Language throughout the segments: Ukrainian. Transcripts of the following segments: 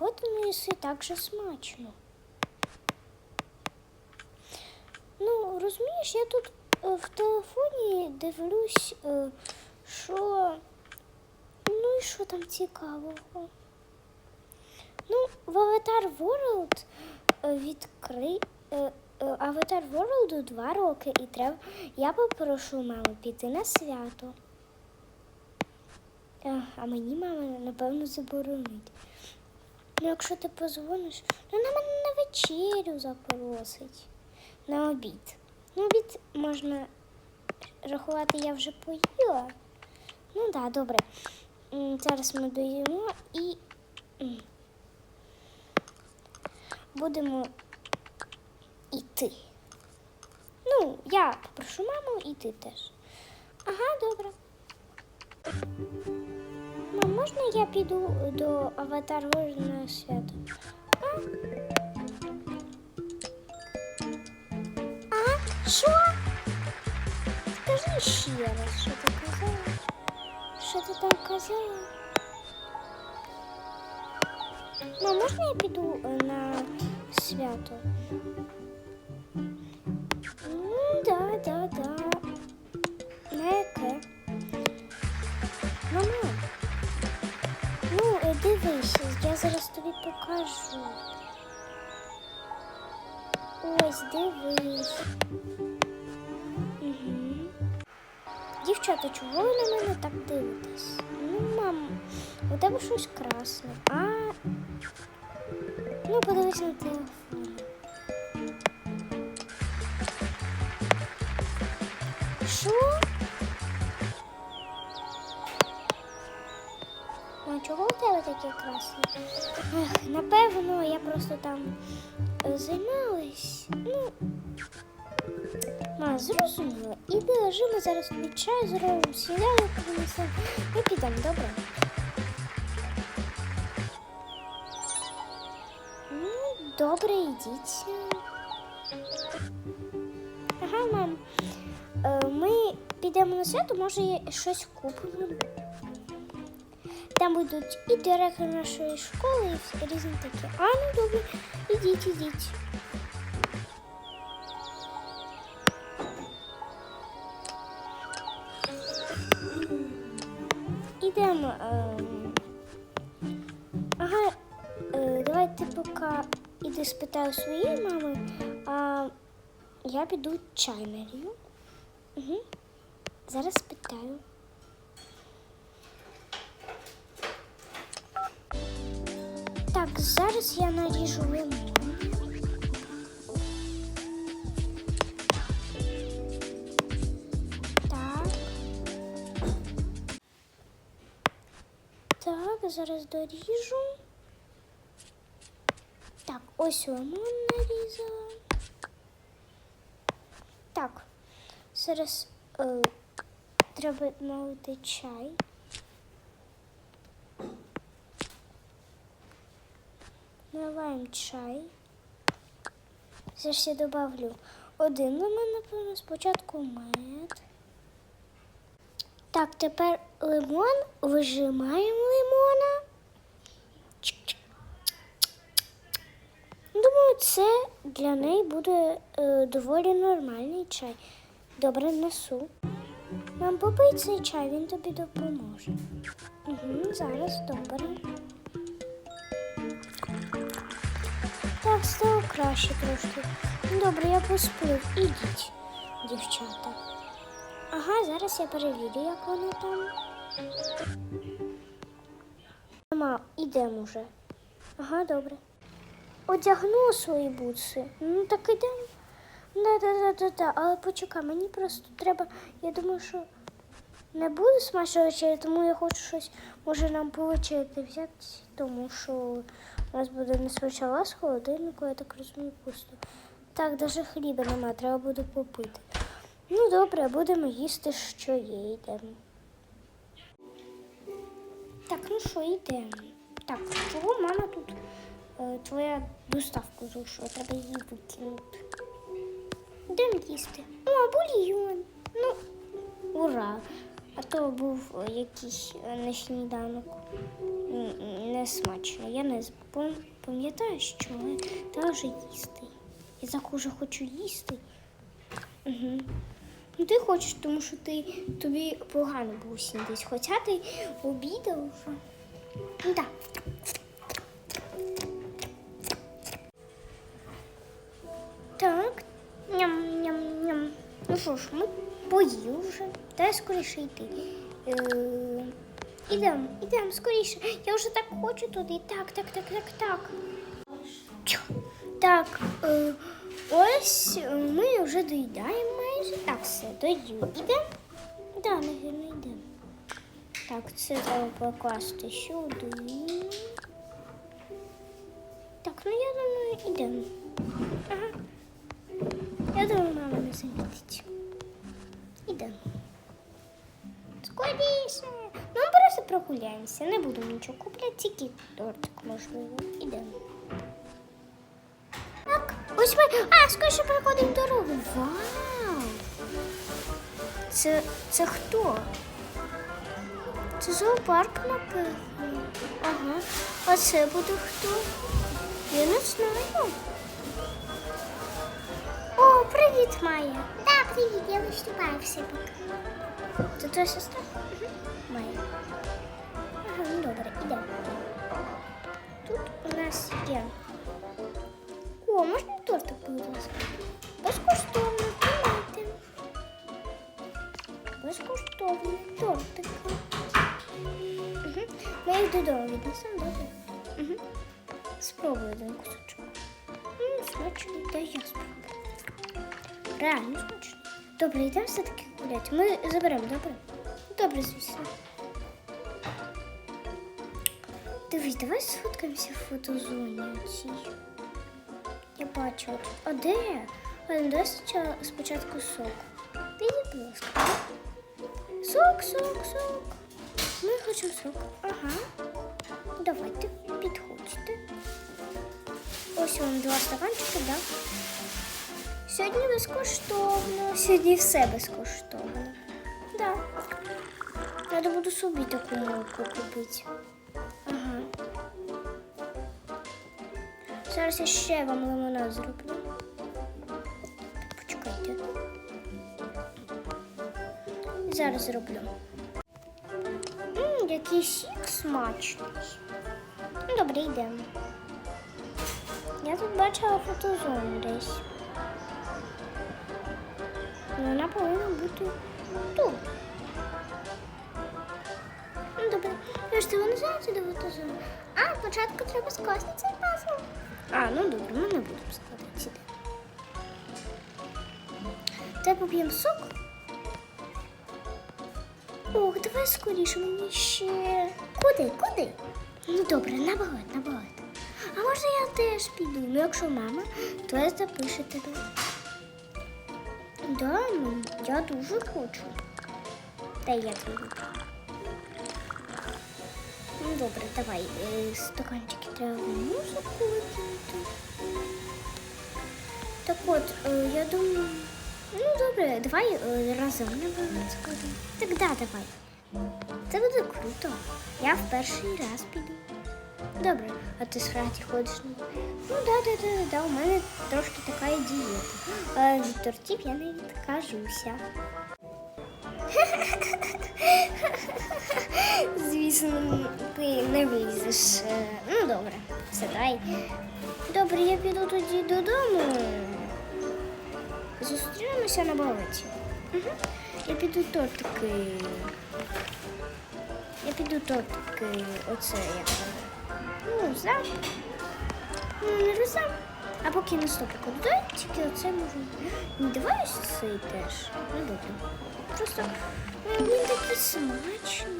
от воно їси так же смачно. Ну, розумієш, я тут е, в телефоні дивлюсь, е, що. Ну і що там цікавого? Ну, в Avatar World відкри... е, Avatar World два роки і треба. Я попрошу маму піти на свято. А мені мама, напевно, заборонить. Ну, якщо ти позвониш, ну на мене на вечерю запросить. На обід. На обід можна рахувати, я вже поїла. Ну так, да, добре. Зараз ми доїмо і будемо йти. Ну, я попрошу маму і теж. Ага, добре. Мам, можна я піду до аватар World на свято? А? А? Що? Скажи ще раз, що ти казала? Що ти там казала? Мам, можна я піду е, на свято? Ну, да, да, да. Покажу. Ось, дивись. Угу. Дівчата, чого ви на мене так дивитесь? Ну, мам, у тебе щось красне. А. Ну, подивись на телефон. Таке красне? Напевно, я просто там е, займалась. Ну, ма, зрозуміло. Іди лежи, ми зараз тобі чай зробимо, сніданок принесемо і підемо, добре? Ну, добре, йдіть. Ага, мам. Е, Ми підемо на свято, може, щось купимо. Там будуть і директор нашої школи, і різні такі. А, ну добре, ідіть, ідіть. Ідемо. ем. Ага, е, давай ти поки іди спитаю своєї мами, а я піду чай. Угу. Зараз спитаю. Зараз я наріжу лимон. Так. Зараз доріжу. Так, ось лимон нарізала. Так, зараз е, треба налити чай. Наливаємо чай. Зараз я добавлю один лимон, напевно, спочатку мед. Так, тепер лимон, вижимаємо лимона. Думаю, це для неї буде е, доволі нормальний чай. Добре несу. Мам, попий цей чай, він тобі допоможе. Угу, зараз добре. Так, стало краще трошки. Добре, я посплю. Ідіть, дівчата. Ага, зараз я перевірю, як воно там. Мама, ідемо вже. Ага, добре. Одягнула свої бутси. Ну так ідемо. Да, да, да, да, да. Але почекай, мені просто треба. Я думаю, що не буде смачно тому я хочу щось, може нам повечеряти взяти, тому що у нас буде не спочатку з холодильнику, я так розумію, пусто. Так, навіть хліба немає, треба буде попити. Ну добре, будемо їсти, що є, йдемо. Так, ну що, йдемо. Так, чого мама тут е, твоя доставка зайшла, треба її викинути. Йдемо їсти. О, бульйон. Ну, ура. А то був якийсь е, на сніданок. Не смачно. Я не пам'ятаю, що але вже їсти. Я уже хочу їсти. Угу. Ну ти хочеш, тому що ти тобі погано було снідись. Хоча ти обідав вже. Ну так. Так. Ням-ням-ням. Ну що ж, ми поїли вже. Треба скоріше йти. Ідемо, ідемо скоріше. Я вже так хочу туди. Так, так, так, так, так. Так, е, ось е, ми вже доїдаємо майже. Так, все, доїли. Ідемо? Так, навірно, йдемо. Так, це треба покласти сюди. Так, ну я думаю, йдемо. Ага. Я думаю, мама не замітить. Ідемо. Скоріше. Ну, просто прогуляємося. Не буду нічого купляти, тільки тортик, можливо. Ідемо. Так, ось ми. А, скоріше переходимо дорогу. Вау! Це, це хто? Це зоопарк, напевно. Ага. А це буде хто? Я не знаю. О, привіт, Майя. Так, привіт, я виступаю в себе. Це твоя сестра? Угу. Майя. Ага, ну добре, ідемо. Тут у нас є. О, можна тортик, будь ласка? Безкоштовно, тримайте. Безкоштовно тортик. Угу. Ми їх додому віднесемо, добре? Угу. Спробую один кусочок. М, Смачно, та я спробую. Реально смачно. Добре, йдемо все-таки гуляти. Ми заберемо, добре? Добре, звісно. Дивись, давай сфоткаємося в фотозоні цій. Я бачу. А де? А ну дай спочатку, сок. Піди, будь ласка. Сок, сок, сок. Ми хочемо сок. Ага. Давайте, підходьте. Ось вам два стаканчики, так? Да? Сьогодні безкоштовно. Сьогодні все безкоштовно. Да. Треба буду собі таку молоко купити. Ага. Зараз я ще вам лимонад зроблю. Почекайте. Зараз зроблю. Мм, який сік смачний. Добре, йдемо. Я тут бачила фотозону десь. Ну, Вона повинна бути тут. Ну, добре. Я ж тебе не знаю, де фотозона. А, спочатку треба скласти цей пазл. А, ну добре, ми не будемо складати сюди. Це поп'ємо сок. Ох, давай скоріше мені ще. Куди? Куди? Ну добре, набагато, набагато. А можна я теж піду? Ну, якщо мама, то я запишу тебе. Да, ну, я дуже хочу. Та я твій. Ну, добре, давай. Е, стаканчики треба музику викинути. Так от, е, я думаю. Ну, добре, давай е, разом напевно сходимо. Так да, давай. Це буде круто. Я в перший раз піду. Добре, а ти справді ходиш? Ну да, да, да, да, у мене трошки така дієта. А від тортів я не відкажуся. Звісно, ти не вийдеш. Ну, добре, все дай. Добре, я піду тоді додому. Зустрінемося на балеті. Я піду тортики. Я піду тортики. Оце як. Ну. Ну, не роздам. А поки на стопику додай, тільки оце можу. Не давай ось цей теж. Не буду. Просто ну, він такий смачний.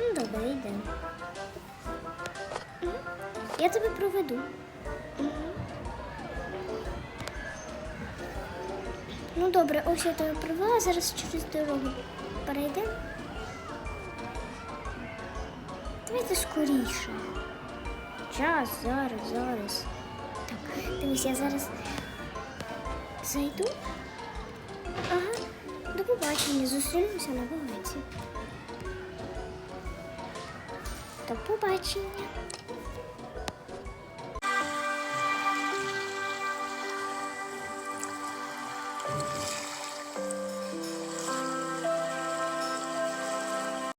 Ну, добре, йдемо. Я тебе проведу. Ну добре, ось я тебе провела, зараз через дорогу перейдемо. Давайте скоріше. Час, зараз, зараз. Так, дивись, я зараз зайду. Ага, до побачення, зустрінемося на вулиці. До побачення.